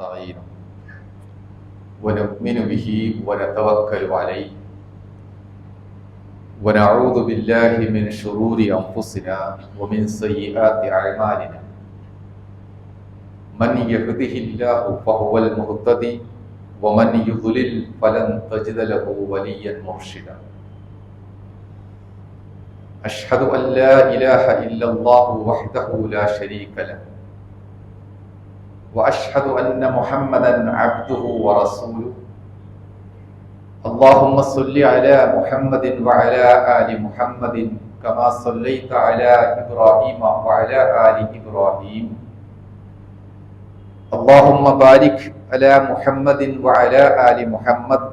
ونستعينه ونؤمن به ونتوكل عليه. ونعوذ بالله من شرور أنفسنا ومن سيئات أعمالنا. من يهده الله فهو المهتدي ومن يضلل فلن تجد له وليا مرشدا. أشهد أن لا إله إلا الله وحده لا شريك له. وأشهد أن محمدا عبده ورسوله اللهم صل على محمد وعلى آل محمد كما صليت على إبراهيم وعلى آل إبراهيم اللهم بارك على محمد وعلى آل محمد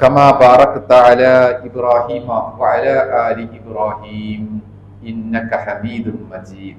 كما باركت على إبراهيم وعلى آل إبراهيم إنك حميد مجيد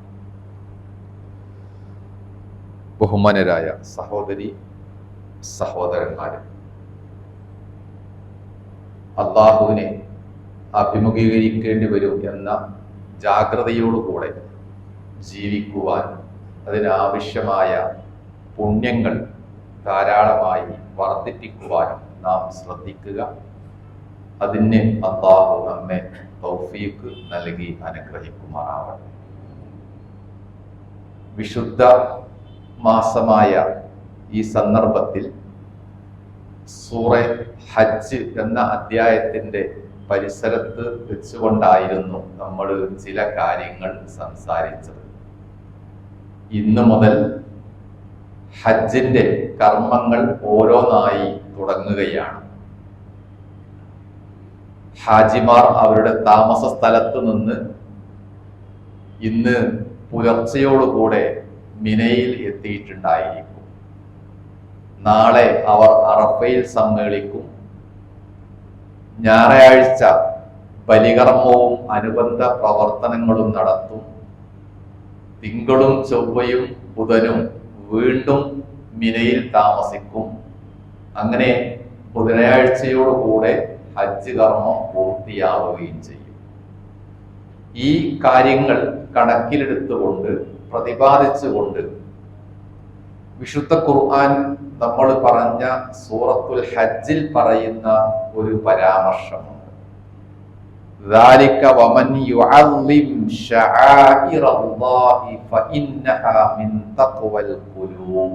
ബഹുമാനരായ സഹോദരി സഹോദരന്മാരെ അള്ളാഹുവിനെ അഭിമുഖീകരിക്കേണ്ടി വരും എന്ന ജാഗ്രതയോടുകൂടെ ജീവിക്കുവാൻ അതിനാവശ്യമായ പുണ്യങ്ങൾ ധാരാളമായി വർദ്ധിപ്പിക്കുവാനും നാം ശ്രദ്ധിക്കുക. അതിന് അള്ളാഹു നമ്മെ തൗഫീക്ക് നൽകി അനുഗ്രഹിക്കുമാറാവട്ടെ. വിശുദ്ധ മാസമായ ഈ സന്ദർഭത്തിൽ സൂറ ഹജ്ജ് എന്ന അധ്യായത്തിന്റെ പരിസരത്ത് വെച്ചുകൊണ്ടായിരുന്നു നമ്മൾ ചില കാര്യങ്ങൾ സംസാരിച്ചത്. ഇന്നു മുതൽ ഹജ്ജിന്റെ കർമ്മങ്ങൾ ഓരോന്നായി തുടങ്ങുകയാണ്. ഹാജിമാർ അവരുടെ താമസ സ്ഥലത്ത് നിന്ന് ഇന്ന് പുലർച്ചയോടുകൂടെ മിനയിൽ എത്തിയിട്ടുണ്ടായിരിക്കും. നാളെ അവർ അറഫയിൽ സമ്മേളിക്കും. ഞായറാഴ്ച ബലികർമ്മവും അനുബന്ധ പ്രവർത്തനങ്ങളും നടത്തും. തിങ്കളും ചൊവ്വയും ബുധനും വീണ്ടും മിനയിൽ താമസിക്കും. അങ്ങനെ ബുധനാഴ്ചയോടുകൂടെ ഹജ്ജ് കർമ്മം പൂർത്തിയാവുകയും ചെയ്യും. ഈ കാര്യങ്ങൾ കണക്കിലെടുത്തുകൊണ്ട് പ്രതിപാദിച്ചുകൊണ്ട് വിശുദ്ധ ഖുർആൻ നമ്മൾ പറഞ്ഞ സൂറത്തുൽ ഹജ്ജിൽ പറയുന്ന ഒരു പരാമർശമുണ്ട് ذلك ومن يعظم شعائر الله فإنها من تقوى القلوب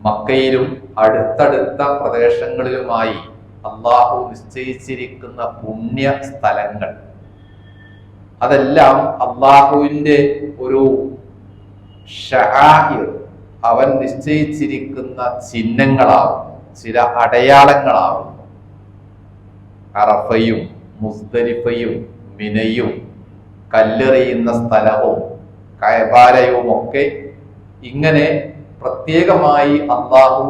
മക്കയിലും അടുത്തടുത്ത പ്രദേശങ്ങളിലുമായി അള്ളാഹു നിശ്ചയിച്ചിരിക്കുന്ന പുണ്യ സ്ഥലങ്ങൾ അതെല്ലാം അള്ളാഹുവിന്റെ ഒരു അവൻ നിശ്ചയിച്ചിരിക്കുന്ന ചിഹ്നങ്ങളാവും ചില അടയാളങ്ങളാവും. അറഫയും മുസ്തലിഫയും മിനയും കല്ലെറിയുന്ന സ്ഥലവും കയബാലയവും ഒക്കെ ഇങ്ങനെ പ്രത്യേകമായി അള്ളാഹു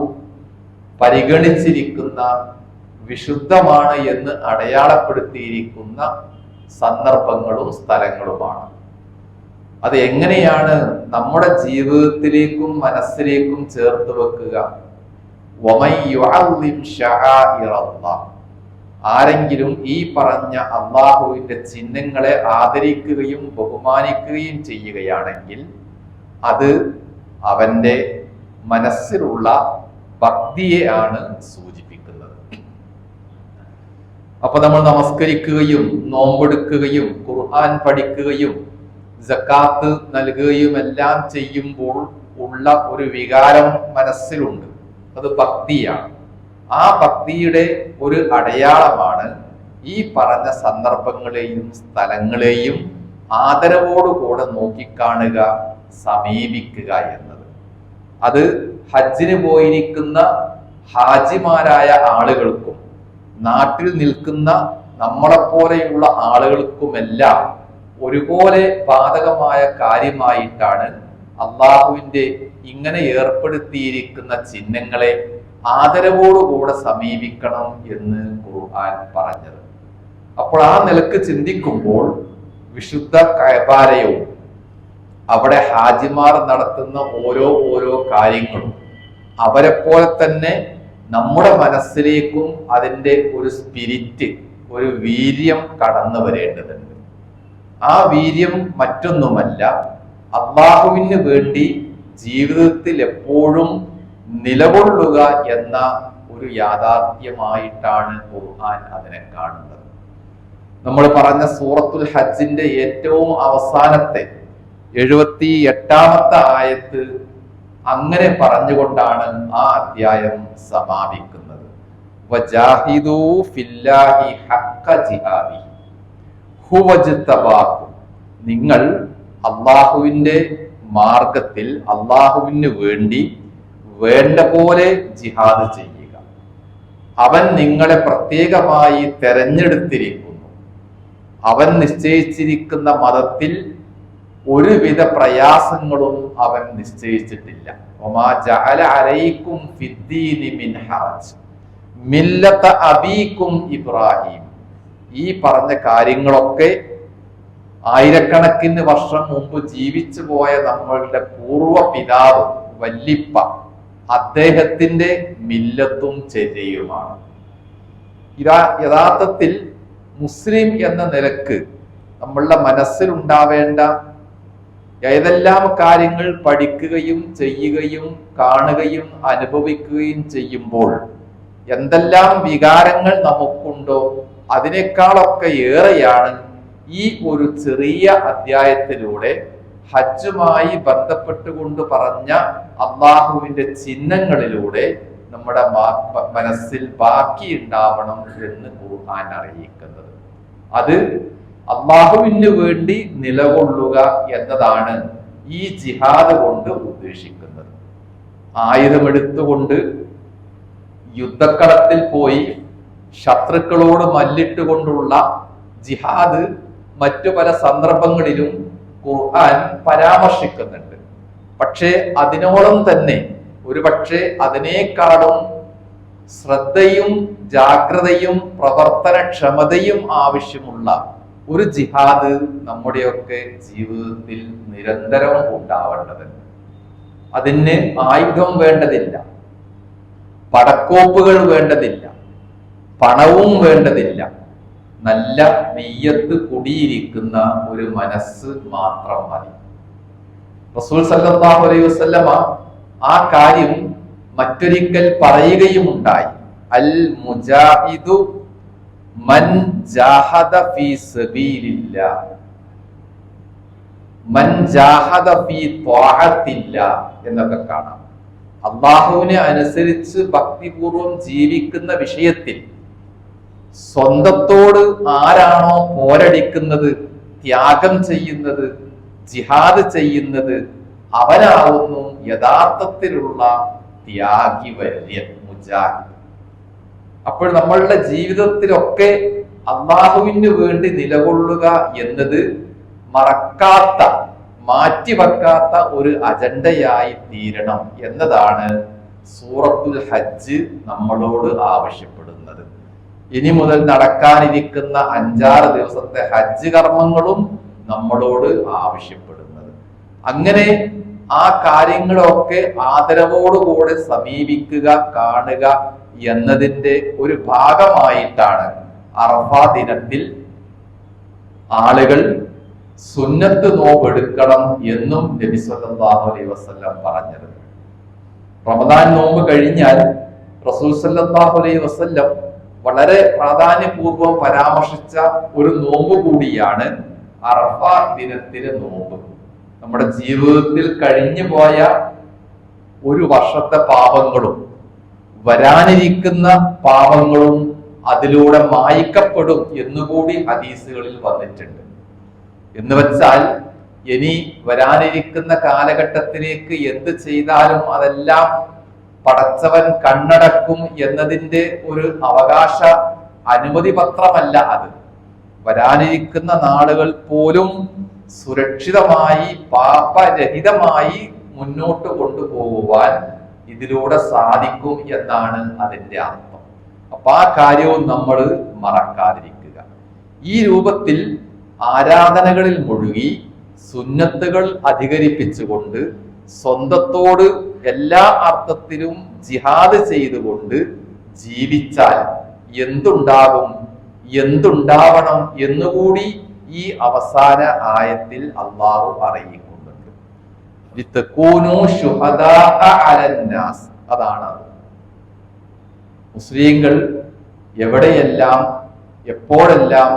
പരിഗണിച്ചിരിക്കുന്ന വിശുദ്ധമാണ് എന്ന് അടയാളപ്പെടുത്തിയിരിക്കുന്ന സന്ദർഭങ്ങളും സ്ഥലങ്ങളുമാണ്. അത് എങ്ങനെയാണ് നമ്മുടെ ജീവിതത്തിലേക്കും മനസ്സിലേക്കും ചേർത്ത് വെക്കുക? ആരെങ്കിലും ഈ പറഞ്ഞ അള്ളാഹുവിന്റെ ചിഹ്നങ്ങളെ ആദരിക്കുകയും ബഹുമാനിക്കുകയും ചെയ്യുകയാണെങ്കിൽ അത് അവന്റെ മനസ്സിലുള്ള ഭക്തിയെ ആണ് അപ്പൊ നമ്മൾ നമസ്കരിക്കുകയും നോമ്പെടുക്കുകയും ഖുർആൻ പഠിക്കുകയും ജക്കാത്ത് നൽകുകയും എല്ലാം ചെയ്യുമ്പോൾ ഉള്ള ഒരു വികാരം മനസ്സിലുണ്ട്. അത് ഭക്തിയാണ്. ആ ഭക്തിയുടെ ഒരു അടയാളമാണ് ഈ പറഞ്ഞ സന്ദർഭങ്ങളെയും സ്ഥലങ്ങളെയും ആദരവോടുകൂടെ നോക്കിക്കാണുക സമീപിക്കുക എന്നത്. അത് ഹജ്ജിന് പോയിരിക്കുന്ന ഹാജിമാരായ ആളുകൾക്കും നാട്ടിൽ നിൽക്കുന്ന നമ്മളെപ്പോലെയുള്ള ആളുകൾക്കുമെല്ലാം ഒരുപോലെ ബാധകമായ കാര്യമായിട്ടാണ് അള്ളാഹുവിന്റെ ഇങ്ങനെ ഏർപ്പെടുത്തിയിരിക്കുന്ന ചിഹ്നങ്ങളെ ആദരവോടുകൂടെ സമീപിക്കണം എന്ന് ഖുർആൻ പറഞ്ഞത്. അപ്പോൾ ആ നിലയ്ക്ക് ചിന്തിക്കുമ്പോൾ വിശുദ്ധ കൈബാലയവും അവിടെ ഹാജിമാർ നടത്തുന്ന ഓരോ ഓരോ കാര്യങ്ങളും അവരെ പോലെ തന്നെ നമ്മുടെ മനസ്സിലേക്കും അതിന്റെ ഒരു സ്പിരിറ്റ് ഒരു വീര്യം കടന്നു വരേണ്ടതുണ്ട്. ആ വീര്യം മറ്റൊന്നുമല്ല അള്ളാഹുവിന് വേണ്ടി ജീവിതത്തിൽ എപ്പോഴും നിലകൊള്ളുക എന്ന ഒരു യാഥാർത്ഥ്യമായിട്ടാണ് ഖുർആൻ അതിനെ കാണുന്നത്. നമ്മൾ പറഞ്ഞ സൂറത്തുൽ ഹജ്ജിന്റെ ഏറ്റവും അവസാനത്തെ എഴുപത്തി എട്ടാമത്തെ ആയത്ത് അങ്ങനെ പറഞ്ഞുകൊണ്ടാണ് ആ അധ്യായം സമാപിക്കുന്നത്. നിങ്ങൾ അള്ളാഹുവിന്റെ മാർഗത്തിൽ അള്ളാഹുവിന് വേണ്ടി വേണ്ട പോലെ ജിഹാദ് ചെയ്യുക. അവൻ നിങ്ങളെ പ്രത്യേകമായി തെരഞ്ഞെടുത്തിരിക്കുന്നു. അവൻ നിശ്ചയിച്ചിരിക്കുന്ന മതത്തിൽ ഒരുവിധ പ്രയാസങ്ങളും അവൻ നിശ്ചയിച്ചിട്ടില്ല. ജഹല അലൈക്കും ഇബ്രാഹിം. ഈ പറഞ്ഞ കാര്യങ്ങളൊക്കെ ആയിരക്കണക്കിന് വർഷം മുമ്പ് ജീവിച്ചു പോയ നമ്മളുടെ പൂർവ പിതാവ് വല്ലിപ്പ അദ്ദേഹത്തിന്റെ മില്ലത്തും ചര്യയുമാണ് യഥാർത്ഥത്തിൽ മുസ്ലിം എന്ന നിലയ്ക്ക് നമ്മളുടെ മനസ്സിലുണ്ടാവേണ്ട ഏതെല്ലാം കാര്യങ്ങൾ പഠിക്കുകയും ചെയ്യുകയും കാണുകയും അനുഭവിക്കുകയും ചെയ്യുമ്പോൾ എന്തെല്ലാം വികാരങ്ങൾ നമുക്കുണ്ടോ അതിനേക്കാളൊക്കെ ഏറെയാണ് ഈ ഒരു ചെറിയ അധ്യായത്തിലൂടെ ഹജ്ജുമായി ബന്ധപ്പെട്ടുകൊണ്ട് പറഞ്ഞ അള്ളാഹുവിന്റെ ചിഹ്നങ്ങളിലൂടെ നമ്മുടെ മനസ്സിൽ ബാക്കിയുണ്ടാവണം എന്ന് ഖുർആൻ അറിയിക്കുന്നത്. അത് അള്ളാഹുവിന് വേണ്ടി നിലകൊള്ളുക എന്നതാണ് ഈ ജിഹാദ് കൊണ്ട് ഉദ്ദേശിക്കുന്നത്. ആയുധമെടുത്തുകൊണ്ട് യുദ്ധക്കളത്തിൽ പോയി ശത്രുക്കളോട് മല്ലിട്ടുകൊണ്ടുള്ള ജിഹാദ് മറ്റു പല സന്ദർഭങ്ങളിലും ഖുർആൻ പരാമർശിക്കുന്നുണ്ട്. പക്ഷേ അതിനോളം തന്നെ ഒരു പക്ഷേ അതിനേക്കാളും ശ്രദ്ധയും ജാഗ്രതയും പ്രവർത്തനക്ഷമതയും ആവശ്യമുള്ള ഒരു ജിഹാദ് നമ്മുടെയൊക്കെ ജീവിതത്തിൽ നിരന്തരം ഉണ്ടാവേണ്ടത് അതിന് ആയുധം വേണ്ടതില്ല പടക്കോപ്പുകൾ വേണ്ടതില്ല പണവും വേണ്ടതില്ല. നല്ല നെയ്യത്ത് കുടിയിരിക്കുന്ന ഒരു മനസ്സ് മാത്രം മതി. റസൂൽ സല്ലല്ലാഹു അലൈഹി വസല്ലമ ആ കാര്യം മറ്റൊരിക്കൽ പറയുകയും ഉണ്ടായി. അൽ മുജാഹിദു മൻ ജാഹദ ഫീ സബീലില്ല. മൻ ജാഹദ ഫീ ത്വാഹത്തില്ല എന്നൊക്കെ കാണാം. അള്ളാഹുവിനെ അനുസരിച്ച് ഭക്തിപൂർവം ജീവിക്കുന്ന വിഷയത്തിൽ സ്വന്തത്തോട് ആരാണോ പോരടിക്കുന്നത് ത്യാഗം ചെയ്യുന്നത് ജിഹാദ് ചെയ്യുന്നത് അവനാവുന്നു യഥാർത്ഥത്തിലുള്ള ത്യാഗി വര്യൻ മുജാഹിദ്. അപ്പോൾ നമ്മളുടെ ജീവിതത്തിലൊക്കെ അള്ളാഹുവിന് വേണ്ടി നിലകൊള്ളുക എന്നത് മറക്കാത്ത മാറ്റിവെക്കാത്ത ഒരു അജണ്ടയായി തീരണം എന്നതാണ് സൂറത്തുൽ ഹജ്ജ് നമ്മളോട് ആവശ്യപ്പെടുന്നത്. ഇനി മുതൽ നടക്കാനിരിക്കുന്ന അഞ്ചാറ് ദിവസത്തെ ഹജ്ജ് കർമ്മങ്ങളും നമ്മളോട് ആവശ്യപ്പെടുന്നത്. അങ്ങനെ ആ കാര്യങ്ങളൊക്കെ ആദരവോടുകൂടെ സമീപിക്കുക കാണുക എന്നതിന്റെ ഒരു ഭാഗമായിട്ടാണ് അറഫ ദിനത്തിൽ ആളുകൾ സുന്നത്ത് നോമ്പെടുക്കണം എന്നും നബി സല്ലല്ലാഹു അലൈഹി വസല്ലം പറഞ്ഞത്. റമദാൻ നോമ്പ് കഴിഞ്ഞാൽ റസൂൽ സല്ലല്ലാഹു അലൈഹി വസല്ലം വളരെ പ്രാധാന്യപൂർവം പരാമർശിച്ച ഒരു നോമ്പ് കൂടിയാണ് അറഫ ദിനത്തിലെ നോമ്പ്. നമ്മുടെ ജീവിതത്തിൽ കഴിഞ്ഞു പോയ ഒരു വർഷത്തെ പാപങ്ങളും വരാനിരിക്കുന്ന പാപങ്ങളും അതിലൂടെ മായ്ക്കപ്പെടും എന്നുകൂടി ഹദീസുകളിൽ വന്നിട്ടുണ്ട്. എന്ന് വെച്ചാൽ ഇനി വരാനിരിക്കുന്ന കാലഘട്ടത്തിലേക്ക് എന്ത് ചെയ്താലും അതെല്ലാം പടച്ചവൻ കണ്ണടക്കും എന്നതിന്റെ ഒരു അവകാശ അനുമതി പത്രമല്ല അത്. വരാനിരിക്കുന്ന നാളുകൾ പോലും സുരക്ഷിതമായി പാപരഹിതമായി മുന്നോട്ട് കൊണ്ടുപോകുവാൻ ഇതിലൂടെ സാധിക്കും എന്നാണ് അതിന്റെ അർത്ഥം അപ്പൊ ആ കാര്യവും നമ്മൾ മറക്കാതിരിക്കുക ഈ രൂപത്തിൽ ആരാധനകളിൽ മുഴുകി സുന്നത്തുകൾ അധികരിപ്പിച്ചുകൊണ്ട് സ്വന്തത്തോട് എല്ലാ അർത്ഥത്തിലും ജിഹാദ് ചെയ്തുകൊണ്ട് ജീവിച്ചാൽ എന്തുണ്ടാകും എന്തുണ്ടാവണം എന്നുകൂടി ഈ അവസാന ആയത്തിൽ അള്ളാഹു പറയുക. അതാണ് അത്. മുസ്ലിങ്ങൾ എവിടെയെല്ലാം എപ്പോഴെല്ലാം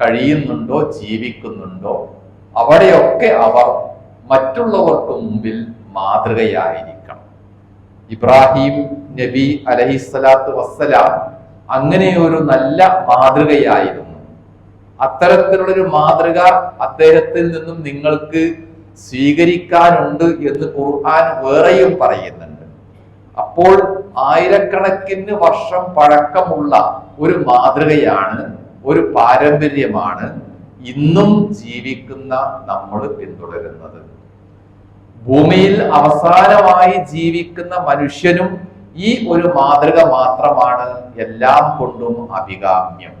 കഴിയുന്നുണ്ടോ ജീവിക്കുന്നുണ്ടോ അവിടെയൊക്കെ അവർ മറ്റുള്ളവർക്ക് മുമ്പിൽ മാതൃകയായിരിക്കണം. ഇബ്രാഹിം നബി അലഹിസ്സലാത്തു വസ്സലാം അങ്ങനെ ഒരു നല്ല മാതൃകയായിരുന്നു. അത്തരത്തിലുള്ളൊരു മാതൃക അദ്ദേഹത്തിൽ നിന്നും നിങ്ങൾക്ക് സ്വീകരിക്കാനുണ്ട് എന്ന് ഖുർആൻ വേറെയും പറയുന്നുണ്ട്. അപ്പോൾ ആയിരക്കണക്കിന് വർഷം പഴക്കമുള്ള ഒരു മാതൃകയാണ് ഒരു പാരമ്പര്യമാണ് ഇന്നും ജീവിക്കുന്ന നമ്മൾ പിന്തുടരുന്നത്. ഭൂമിയിൽ അവസാനമായി ജീവിക്കുന്ന മനുഷ്യനും ഈ ഒരു മാതൃക മാത്രമാണ് എല്ലാം കൊണ്ടും അഭികാമ്യം.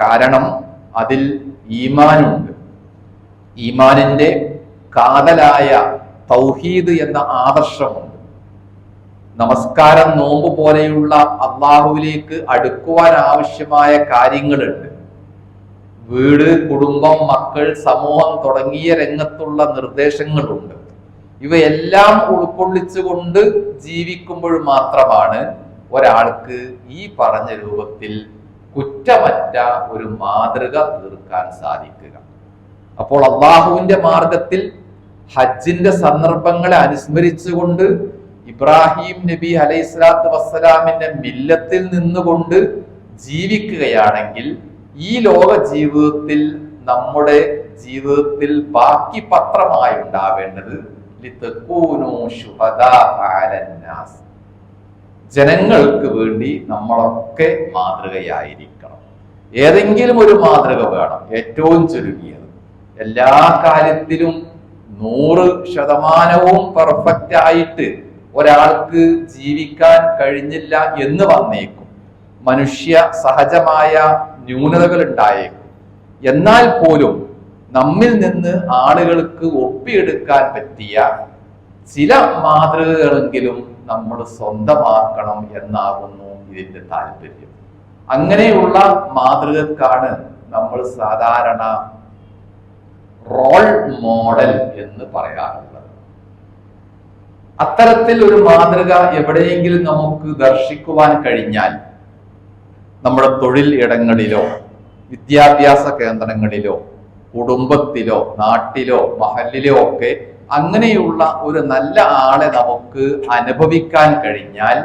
കാരണം അതിൽ ഈമാനുണ്ട്. ഈമാനിന്റെ കാതലായ തൗഹീദ് എന്ന ആദർശമുണ്ട്. നമസ്കാരം നോമ്പ് പോലെയുള്ള അള്ളാഹുവിലേക്ക് അടുക്കുവാൻ ആവശ്യമായ കാര്യങ്ങളുണ്ട്. വീട് കുടുംബം മക്കൾ സമൂഹം തുടങ്ങിയ രംഗത്തുള്ള നിർദ്ദേശങ്ങളുണ്ട്. ഇവയെല്ലാം ഉൾക്കൊള്ളിച്ചുകൊണ്ട് ജീവിക്കുമ്പോൾ മാത്രമാണ് ഒരാൾക്ക് ഈ പറഞ്ഞ രൂപത്തിൽ കുറ്റമറ്റ ഒരു മാതൃക തീർക്കാൻ സാധിക്കുക. അപ്പോൾ അള്ളാഹുവിന്റെ മാർഗത്തിൽ ഹജ്ജിന്റെ സന്ദർഭങ്ങളെ അനുസ്മരിച്ചുകൊണ്ട് ഇബ്രാഹിം നബി അലൈഹിസ്ലാത്തു വസ്സലാമിന്റെ മില്ലത്തിൽ നിന്നുകൊണ്ട് ജീവിക്കുകയാണെങ്കിൽ ഈ ലോക ജീവിതത്തിൽ നമ്മുടെ ജീവിതത്തിൽ ബാക്കി പത്രമായി ഉണ്ടാവേണ്ടത്. ജനങ്ങൾക്ക് വേണ്ടി നമ്മളൊക്കെ മാതൃകയായിരിക്കണം. ഏതെങ്കിലും ഒരു മാതൃക വേണം. ഏറ്റവും ചുരുങ്ങിയത്. എല്ലാ കാര്യത്തിലും നൂറ് ശതമാനവും പെർഫെക്റ്റ് ആയിട്ട് ഒരാൾക്ക് ജീവിക്കാൻ കഴിഞ്ഞില്ല എന്ന് വന്നേക്കും. മനുഷ്യ സഹജമായ ന്യൂനതകൾ ഉണ്ടായേക്കും എന്നാൽ പോലും നമ്മിൽ നിന്ന് ആളുകൾക്ക് ഒപ്പിയെടുക്കാൻ പറ്റിയ ചില മാതൃകകളെങ്കിലും നമ്മൾ സ്വന്തമാക്കണം എന്നാകുന്നു ഇതിന്റെ താല്പര്യം. അങ്ങനെയുള്ള മാതൃകക്കാണ് നമ്മൾ സാധാരണ റോൾ മോഡൽ എന്ന് പറയാറുള്ളത്. അത്തരത്തിൽ ഒരു മാതൃക എവിടെയെങ്കിലും നമുക്ക് ദർശിക്കുവാൻ കഴിഞ്ഞാൽ നമ്മുടെ തൊഴിൽ ഇടങ്ങളിലോ വിദ്യാഭ്യാസ കേന്ദ്രങ്ങളിലോ കുടുംബത്തിലോ നാട്ടിലോ മഹലിലോ ഒക്കെ അങ്ങനെയുള്ള ഒരു നല്ല ആളെ നമുക്ക് അനുഭവിക്കാൻ കഴിഞ്ഞാൽ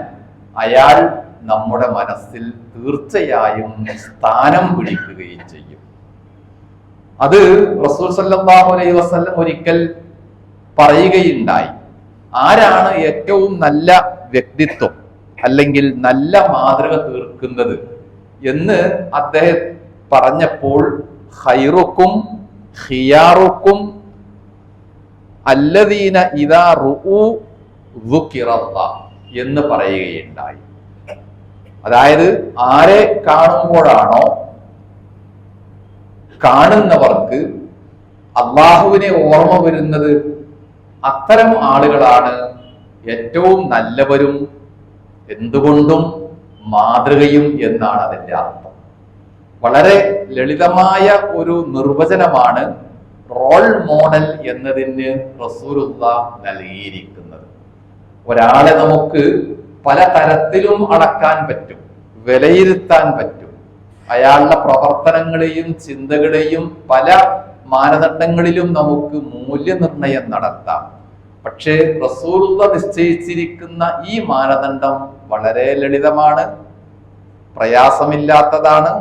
അയാൾ നമ്മുടെ മനസ്സിൽ തീർച്ചയായും സ്ഥാനം പിടിക്കുകയും ചെയ്യും. അത് റസൂൽ സല്ലാഹു അലൈഹി വസല്ലം ഒരിക്കൽ പറയുകയുണ്ടായി. ആരാണ് ഏറ്റവും നല്ല വ്യക്തിത്വം അല്ലെങ്കിൽ നല്ല മാതൃക തീർക്കുന്നത് എന്ന് അദ്ദേഹം പറഞ്ഞപ്പോൾ ഹൈറുക്കും ഹിയാറുക്കും അല്ലദീന ഇതാ റുറത്ത എന്ന് പറയുകയുണ്ടായി. അതായത് ആരെ കാണുമ്പോഴാണോ കാണുന്നവർക്ക് അള്ളാഹുവിനെ ഓർമ്മ വരുന്നത് അത്തരം ആളുകളാണ് ഏറ്റവും നല്ലവരും എന്തുകൊണ്ടും മാതൃകയും എന്നാണ് അതിന്റെ അർത്ഥം. വളരെ ലളിതമായ ഒരു നിർവചനമാണ് റോൾ മോഡൽ എന്നതിന് റസൂലുള്ള നൽകിയിരിക്കുന്നത്. ഒരാളെ നമുക്ക് പല തരത്തിലും അളക്കാൻ പറ്റും വിലയിരുത്താൻ പറ്റും. അയാളുടെ പ്രവർത്തനങ്ങളെയും ചിന്തകളെയും പല മാനദണ്ഡങ്ങളിലും നമുക്ക് മൂല്യനിർണയം നടത്താം. പക്ഷേ റസൂലുള്ള നിശ്ചയിച്ചിരിക്കുന്ന ഈ മാനദണ്ഡം വളരെ ലളിതമാണ് പ്രയാസമില്ലാത്തതാണ്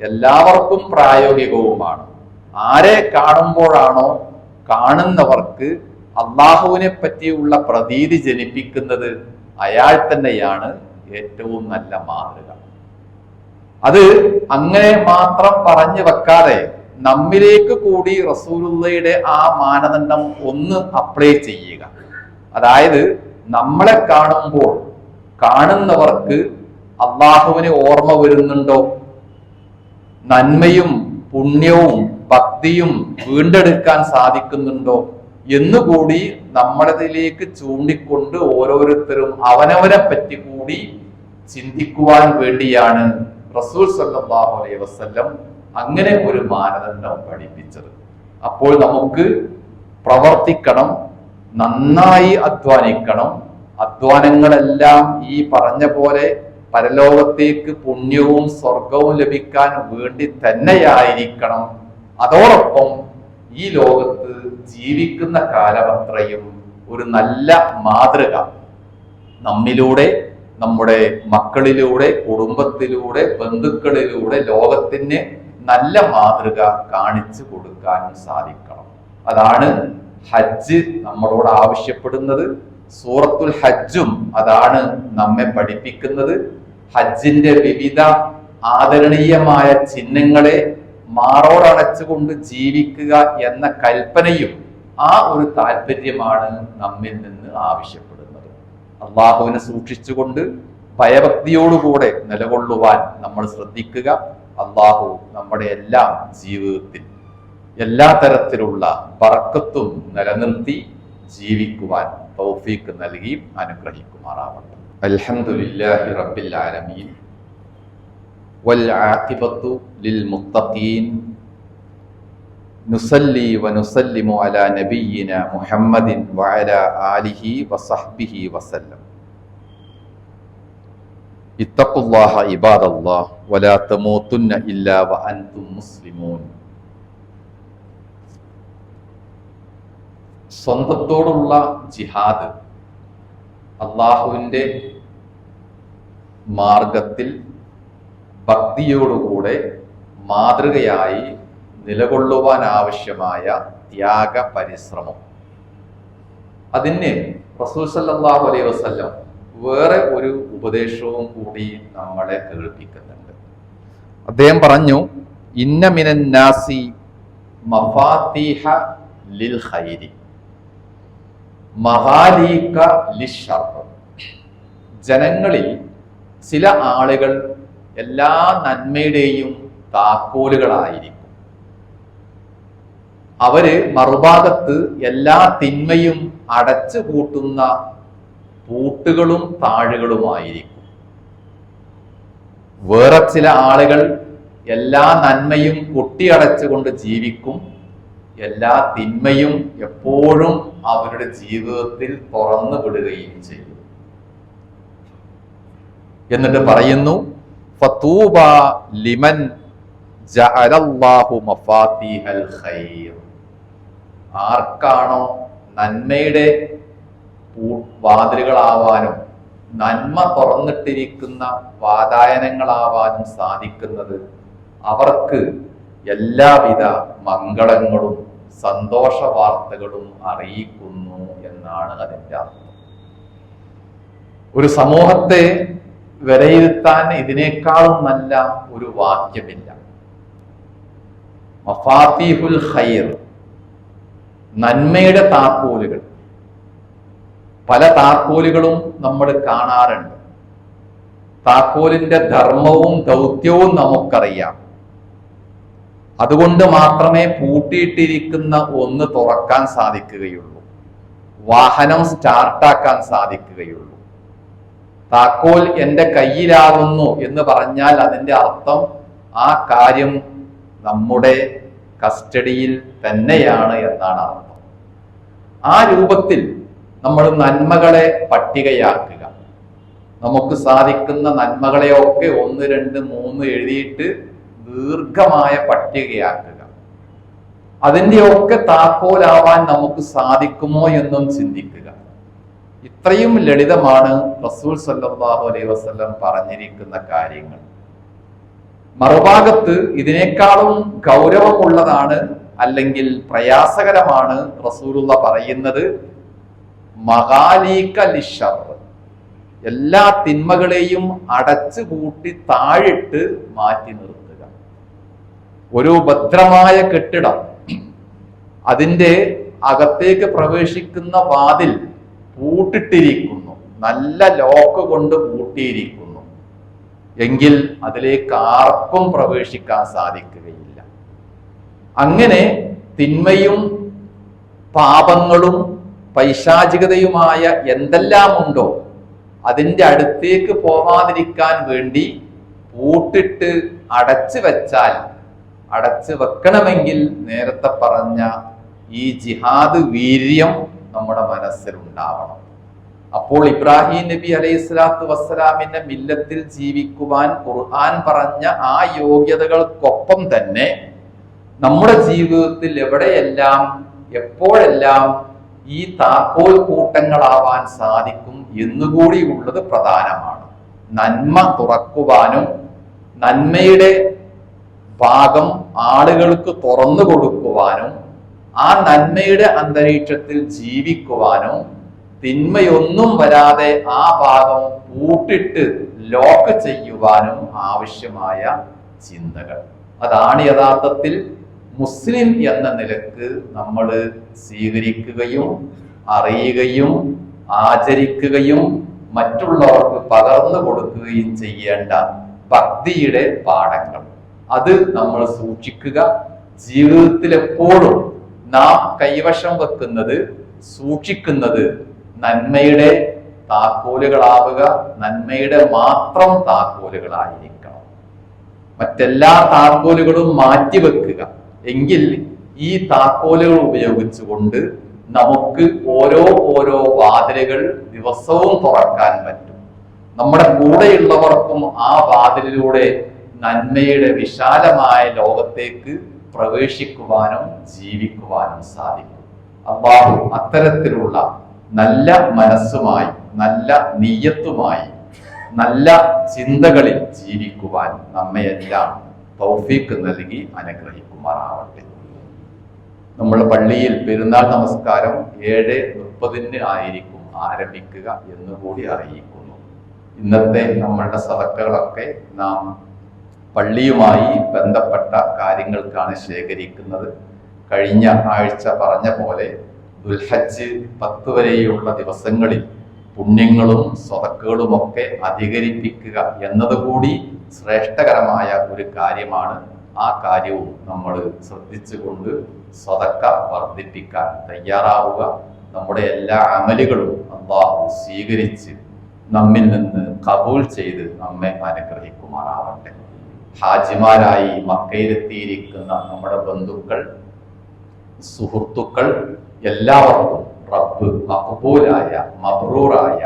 എല്ലാവർക്കും പ്രായോഗികവുമാണ്. ആരെ കാണുമ്പോഴാണോ കാണുന്നവർക്ക് അള്ളാഹുവിനെ പറ്റിയുള്ള പ്രതീതി ജനിപ്പിക്കുന്നത് അയാൾ തന്നെയാണ് ഏറ്റവും നല്ല മാതൃക. അത് അങ്ങനെ മാത്രം പറഞ്ഞു വെക്കാതെ നമ്മിലേക്ക് കൂടി റസൂലുള്ളയുടെ ആ മാനദണ്ഡം ഒന്ന് അപ്ലൈ ചെയ്യുക. അതായത് നമ്മളെ കാണുമ്പോൾ കാണുന്നവർക്ക് അള്ളാഹുവിന് ഓർമ്മ വരുന്നുണ്ടോ? നന്മയും പുണ്യവും ഭക്തിയും വീണ്ടെടുക്കാൻ സാധിക്കുന്നുണ്ടോ? എന്നുകൂടി നമ്മളതിലേക്ക് ചൂണ്ടിക്കൊണ്ട് ഓരോരുത്തരും അവനവനെ പറ്റി കൂടി ചിന്തിക്കുവാൻ വേണ്ടിയാണ് റസൂൽ സല്ലല്ലാഹു അലൈഹി വസല്ലം അങ്ങനെ ഒരു മാനദണ്ഡം പഠിപ്പിച്ചത്. അപ്പോൾ നമുക്ക് പ്രവർത്തിക്കണം നന്നായി അധ്വാനിക്കണം. അധ്വാനങ്ങളെല്ലാം ഈ പറഞ്ഞ പോലെ പരലോകത്തേക്ക് പുണ്യവും സ്വർഗവും ലഭിക്കാൻ വേണ്ടി തന്നെയായിരിക്കണം. അതോടൊപ്പം ഈ ലോകത്ത് ജീവിക്കുന്ന കാലമത്രയും ഒരു നല്ല മാതൃക. നമ്മിലൂടെ നമ്മുടെ മക്കളിലൂടെ കുടുംബത്തിലൂടെ ബന്ധുക്കളിലൂടെ ലോകത്തിന് നല്ല മാതൃക കാണിച്ചു കൊടുക്കാനും സാധിക്കണം. അതാണ് ഹജ്ജ് നമ്മളോട് ആവശ്യപ്പെടുന്നത്. സൂറത്തുൽ ഹജ്ജും അതാണ് നമ്മെ പഠിപ്പിക്കുന്നത്. ഹജ്ജിന്റെ വിവിധ ആദരണീയമായ ചിഹ്നങ്ങളെ മാറോടണച്ചുകൊണ്ട് ജീവിക്കുക എന്ന കൽപ്പനയും ആ ഒരു താല്പര്യമാണ് നമ്മിൽ നിന്ന് ആവശ്യപ്പെടുന്നത്. അള്ളാഹുവിനെ സൂക്ഷിച്ചുകൊണ്ട് ഭയഭക്തിയോടുകൂടെ നിലകൊള്ളുവാൻ നമ്മൾ ശ്രദ്ധിക്കുക. അള്ളാഹു നമ്മുടെ എല്ലാ ജീവിതത്തിൽ എല്ലാ തരത്തിലുള്ള പറക്കത്തും നിലനിർത്തി ജീവിക്കുവാൻ തൗഫീക്ക് നൽകി അനുഗ്രഹിക്കുമാറാവട്ടെ. അൽഹംദുലില്ലാഹി റബ്ബിൽ ആലമീൻ. വൽ ലിൽ മുത്തഖീൻ. നുസല്ലി വനുസല്ലിമു അല നബീന മുഹമ്മദിൻ വഅല ആലിഹി വസഹ്ബിഹി വസല്ലം. ഇത്തഖുല്ലാഹ ഇബാദല്ലാഹ് വലാ തമൂതുന്ന ഇല്ലാ വഅൻതും മുസ്ലിമൂൻ. സ്വന്തത്തോടുള്ള ജിഹാദ് അള്ളാഹുവിന്റെ മാർഗത്തിൽ ഭക്തിയോടുകൂടെ മാതൃകയായി നിലകൊള്ളുവാൻ ആവശ്യമായ ത്യാഗ പരിശ്രമം. അതിന് റസൂൽ സല്ലല്ലാഹു അലൈഹി വസല്ലം വേറെ ഒരു ഉപദേശവും കൂടി നമ്മളെ കേൾപ്പിക്കുന്നുണ്ട്. അദ്ദേഹം പറഞ്ഞു ഇന്ന മിനന്നാസി ലിൽ ഖൈരി മഹാലീക ലിഷർ ജനങ്ങളിൽ ചില ആളുകൾ എല്ലാ നന്മയുടെയും താക്കോലുകളായിരിക്കും. അവർ മറുഭാഗത്ത് എല്ലാ തിന്മയും അടച്ചു പൂട്ടുന്ന പൂട്ടുകളും താഴുകളുമായിരിക്കും. വേറെ ചില ആളുകൾ എല്ലാ നന്മയും കൊട്ടിയടച്ചുകൊണ്ട് ജീവിക്കും. എല്ലാ തിന്മയും എപ്പോഴും അവരുടെ ജീവിതത്തിൽ തുറന്നു വിടുകയും ചെയ്യും. എന്നിട്ട് പറയുന്നു ലിമൻ ജഅലല്ലാഹു മഫാത്തിഹൽ ഖൈർ. ആർക്കാണോ നന്മയുടെ വാതിലുകളാവാനും നന്മ തുറന്നിട്ടിരിക്കുന്ന വാതായനങ്ങളാവാനും സാധിക്കുന്നത് അവർക്ക് എല്ലാവിധ മംഗളങ്ങളും സന്തോഷ വാർത്തകളും അറിയിക്കുന്നു എന്നാണ് അതിന്റെ അർത്ഥം. ഒരു സമൂഹത്തെ വിലയിരുത്താൻ ഇതിനേക്കാളും നല്ല ഒരു വാക്യമില്ല. മഫാത്തിഹുൽ ഖൈർ നന്മയുടെ താക്കോലുകൾ. പല താക്കോലുകളും നമ്മൾ കാണാറുണ്ട്. താക്കോലിന്റെ ധർമ്മവും ദൗത്യവും നമുക്കറിയാം. അതുകൊണ്ട് മാത്രമേ പൂട്ടിയിട്ടിരിക്കുന്ന ഒന്ന് തുറക്കാൻ സാധിക്കുകയുള്ളൂ. വാഹനം സ്റ്റാർട്ടാക്കാൻ സാധിക്കുകയുള്ളൂ. താക്കോൽ എന്റെ കയ്യിലാകുന്നു എന്ന് പറഞ്ഞാൽ അതിന്റെ അർത്ഥം ആ കാര്യം നമ്മുടെ കസ്റ്റഡിയിൽ തന്നെയാണ് എന്നാണ് അർത്ഥം. ആ രൂപത്തിൽ നമ്മൾ നന്മകളെ പട്ടികയാക്കുക. നമുക്ക് സാധിക്കുന്ന നന്മകളെയൊക്കെ ഒന്ന് രണ്ട് മൂന്ന് എഴുതിയിട്ട് ദീർഘമായ പട്ടികയാക്കുക. അതിന്റെയൊക്കെ താക്കോലാവാൻ നമുക്ക് സാധിക്കുമോ എന്നും ചിന്തിക്കുക. ഇത്രയും ലളിതമാണ് റസൂൽ സല്ലാഹു അലൈഹി വസല്ലം പറഞ്ഞിരിക്കുന്ന കാര്യങ്ങൾ. മറുഭാഗത്ത് ഇതിനേക്കാളും ഗൗരവമുള്ളതാണ് അല്ലെങ്കിൽ പ്രയാസകരമാണ് റസൂലുള്ള പറയുന്നത് മഹാലീക ലിഷർ. എല്ലാ തിന്മകളെയും അടച്ചു പൂട്ടി താഴിട്ട് മാറ്റി നിർത്തുക. ഒരു ഭദ്രമായ കെട്ടിടം. അതിന്റെ അകത്തേക്ക് പ്രവേശിക്കുന്ന വാതിൽ പൂട്ടിട്ടിരിക്കുന്നു. നല്ല ലോക്ക് കൊണ്ട് പൂട്ടിയിരിക്കുന്നു. എങ്കിൽ അതിലേക്ക് ആർക്കും പ്രവേശിക്കാൻ സാധിക്കുകയില്ല. അങ്ങനെ തിന്മയും പാപങ്ങളും പൈശാചികതയുമായ എന്തെല്ലാമുണ്ടോ അതിന്റെ അടുത്തേക്ക് പോവാതിരിക്കാൻ വേണ്ടി പൂട്ടിട്ട് അടച്ചു വെച്ചാൽ അടച്ചു വെക്കണമെങ്കിൽ നേരത്തെ പറഞ്ഞ ഈ ജിഹാദ് വീര്യം നമ്മുടെ മനസ്സിൽ ഉണ്ടാവണം അപ്പോൾ ഇബ്രാഹിം നബി അലൈഹി സ്വലാത്തു വസ്സലാമിന്റെ മില്ലത്തിൽ ജീവിക്കുവാൻ ഖുർആൻ പറഞ്ഞ ആ യോഗ്യതകൾക്കൊപ്പം തന്നെ നമ്മുടെ ജീവിതത്തിൽ എവിടെയെല്ലാം എപ്പോഴെല്ലാം ഈ താക്കോൽ കൂട്ടങ്ങളാവാൻ സാധിക്കും എന്നുകൂടി ഉള്ളത് പ്രധാനമാണ്. നന്മ തുറക്കുവാനും നന്മയുടെ ഭാഗം ആളുകൾക്ക് തുറന്നു കൊടുക്കുവാനും ആ നന്മയുടെ അന്തരീക്ഷത്തിൽ ജീവിക്കുവാനും തിന്മയൊന്നും വരാതെ ആ ഭാഗം കൂട്ടിട്ട് ലോക്ക് ചെയ്യുവാനും ആവശ്യമായ ചിന്തകൾ. അതാണ് യഥാർത്ഥത്തിൽ മുസ്ലിം എന്ന നിലയ്ക്ക് നമ്മൾ സ്വീകരിക്കുകയും അറിയുകയും ആചരിക്കുകയും മറ്റുള്ളവർക്ക് പകർന്നു കൊടുക്കുകയും ചെയ്യേണ്ട ഭക്തിയുടെ പാഠങ്ങൾ. അത് നമ്മൾ സൂക്ഷിക്കുക. ജീവിതത്തിലെപ്പോഴും നാം കൈവശം വെക്കുന്നത് സൂക്ഷിക്കുന്നത് നന്മയുടെ താക്കോലുകളാവുക നന്മയുടെ മാത്രം താക്കോലുകളായിരിക്കണം. മറ്റെല്ലാ താക്കോലുകളും മാറ്റിവെക്കുക. എങ്കിൽ ഈ താക്കോലുകൾ ഉപയോഗിച്ചുകൊണ്ട് നമുക്ക് ഓരോ ഓരോ വാതിലുകൾ ദിവസവും തുറക്കാൻ പറ്റും. നമ്മുടെ കൂടെയുള്ളവർക്കും ആ വാതിലിലൂടെ നന്മയുടെ വിശാലമായ ലോകത്തേക്ക് പ്രവേശിക്കുവാനും ജീവിക്കുവാനും സാധിക്കും. അള്ളാഹു അത്തരത്തിലുള്ള നല്ല മനസ്സുമായി നല്ല നീയത്തുമായി നല്ല ചിന്തകളിൽ ജീവിക്കുവാൻ നമ്മയെല്ലാം തൗഫീക്ക് നൽകി അനുഗ്രഹിക്കുമാറാവട്ടെ. നമ്മൾ പള്ളിയിൽ പെരുന്നാൾ നമസ്കാരം ഏഴ് മുപ്പതിന് ആയിരിക്കും ആരംഭിക്കുക എന്നുകൂടി അറിയിക്കുന്നു. ഇന്നത്തെ നമ്മളുടെ സതക്കകളൊക്കെ നാം പള്ളിയുമായി ബന്ധപ്പെട്ട കാര്യങ്ങൾക്കാണ് ശേഖരിക്കുന്നത്. കഴിഞ്ഞ ആഴ്ച പറഞ്ഞ പോലെ ദുൽഹജ്ജ് പത്ത് വരെയുള്ള ദിവസങ്ങളിൽ പുണ്യങ്ങളും സ്വതക്കുകളുമൊക്കെ അധികരിപ്പിക്കുക എന്നതുകൂടി ശ്രേഷ്ഠകരമായ ഒരു കാര്യമാണ് ആ കാര്യവും നമ്മൾ ശ്രദ്ധിച്ചുകൊണ്ട് സ്വതക്ക വർദ്ധിപ്പിക്കാൻ തയ്യാറാവുക. നമ്മുടെ എല്ലാ അമലുകളും അള്ളാഹു സ്വീകരിച്ച് നമ്മിൽ നിന്ന് കബൂൾ ചെയ്ത് നമ്മെ അനുഗ്രഹിക്കുമാറാവട്ടെ. ഹാജിമാരായി മക്കയിലെത്തിയിരിക്കുന്ന നമ്മുടെ ബന്ധുക്കൾ സുഹൃത്തുക്കൾ എല്ലാവർക്കും റബ്ബ് മക്ബൂലായ മബ്രൂറായ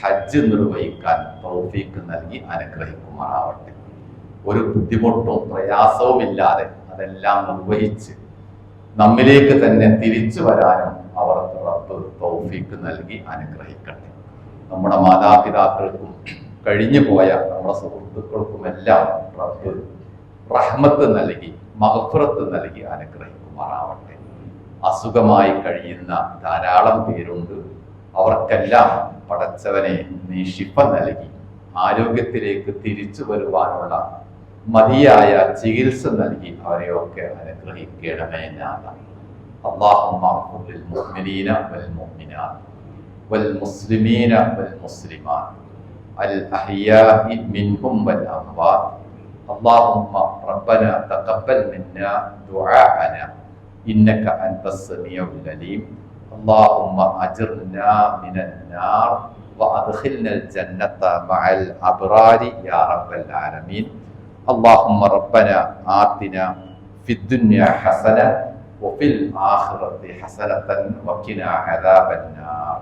ഹജ്ജ് നിർവഹിക്കാൻ തൗഫീക്ക് നൽകി അനുഗ്രഹിക്കുമാറാവട്ടെ. ഒരു ബുദ്ധിമുട്ടും പ്രയാസവുമില്ലാതെ അതെല്ലാം നിർവഹിച്ച് നമ്മിലേക്ക് തന്നെ തിരിച്ചു വരാനും അവർക്ക് റബ്ബ് തൗഫീക്ക് നൽകി അനുഗ്രഹിക്കട്ടെ. നമ്മുടെ മാതാപിതാക്കൾക്കും കഴിഞ്ഞു പോയ നമ്മുടെ സുഹൃത്തുക്കൾക്കും എല്ലാം റബ്ബ് റഹ്മത്ത് നൽകി മഹഫുറത്ത് നൽകി അനുഗ്രഹിക്കുമാറാവട്ടെ. അസുഖമായി കഴിയുന്ന ധാരാളം പേരുണ്ട് അവർക്കെല്ലാം പടച്ചവനെ നീ ശിഫ നൽകി ആരോഗ്യത്തിലേക്ക് തിരിച്ചു വരുവാനുള്ള മതിയായ ചികിത്സ നൽകി അവരെയൊക്കെ അനുഗ്രഹിക്കണമേ നാഥ اللهم اغفر للمؤمنين والمؤمنات والمسلمين والمسلمات الأحياء منهم والأموات اللهم ربنا تقبل منا دعاءنا إنك أنت السميع العليم اللهم أجرنا من النار وأدخلنا الجنة مع الأبرار يا رب العالمين اللهم ربنا آتنا في الدنيا حسنة وفي الآخرة حسنة وقنا عذاب النار